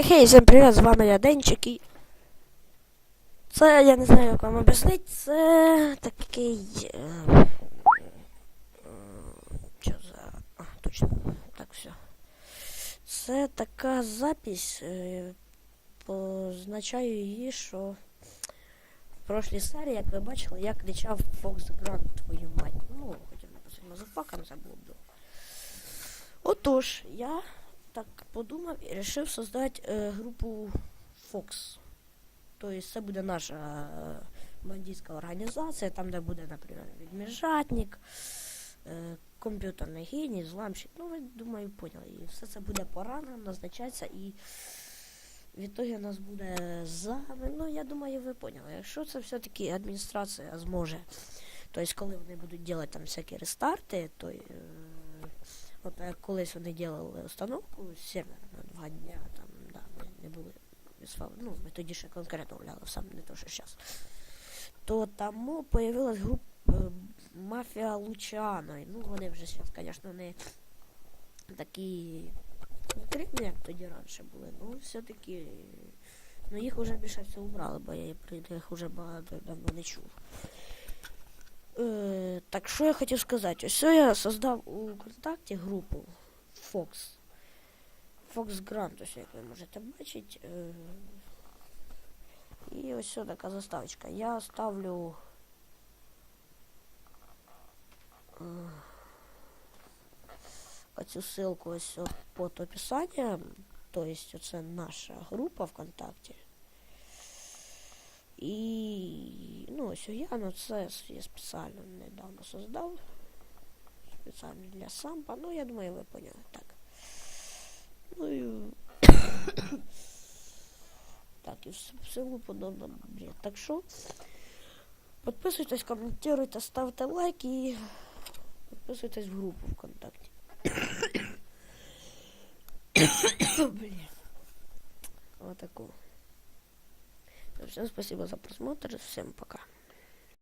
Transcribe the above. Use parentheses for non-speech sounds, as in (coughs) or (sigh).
Хе-хей, всім привіт, з вами я Денчик і... Це, я не знаю, як вам об'яснити, це такий... Е... е, Що за... А, точно, так, все. Це така запись, е... позначаю її, що в прошлій серії, як ви бачили, я кричав Фокс Грант, твою мать. Ну, хотів написати мазафаком, це було б. Отож, я так подумав і вирішив создати е, групу Fox. Тобто це буде наша е, бандитська організація, там де буде, наприклад, відміжатник, е, комп'ютерний геній, зламщик. Ну, ви думаю, поняли. І все це буде по назначатися і в ітогі у нас буде зами. Ну, я думаю, ви поняли. Якщо це все-таки адміністрація зможе, тобто коли вони будуть робити там всякі рестарти, то е, От як колись вони делали установку сервер на два дня, там, да, ми не були ну, ми тоді ще конкретно гуляли, сам не то, що зараз. То тому появилась група е, Мафія Лучано. І, Ну, вони вже зараз, звісно, не такі конкретні, як тоді раніше були. Ну, все-таки. Ну, їх вже більше всього убрали, бо я про них вже багато давно не чув. Е, так що я хотів сказати? Ось я создав у контакті групу Fox. Fox Grant, ось як ви можете бачити. Е, і ось сюди така заставочка. Я ставлю. е, Оцю ссылку ось от под описанням. То есть оце наша група ВКонтакті. І ну, ось я ну це я спеціально недавно создав. Спеціально для сампа. Ну, я думаю, ви поняли. Так. Ну і. (coughs) так, і в селу подобно бред. Так що. Підписуйтесь, коментуйте, ставте лайк і підписуйтесь в групу ВКонтакті. Блин. (coughs) Вот такую. Всем спасибо за просмотр. Всем пока.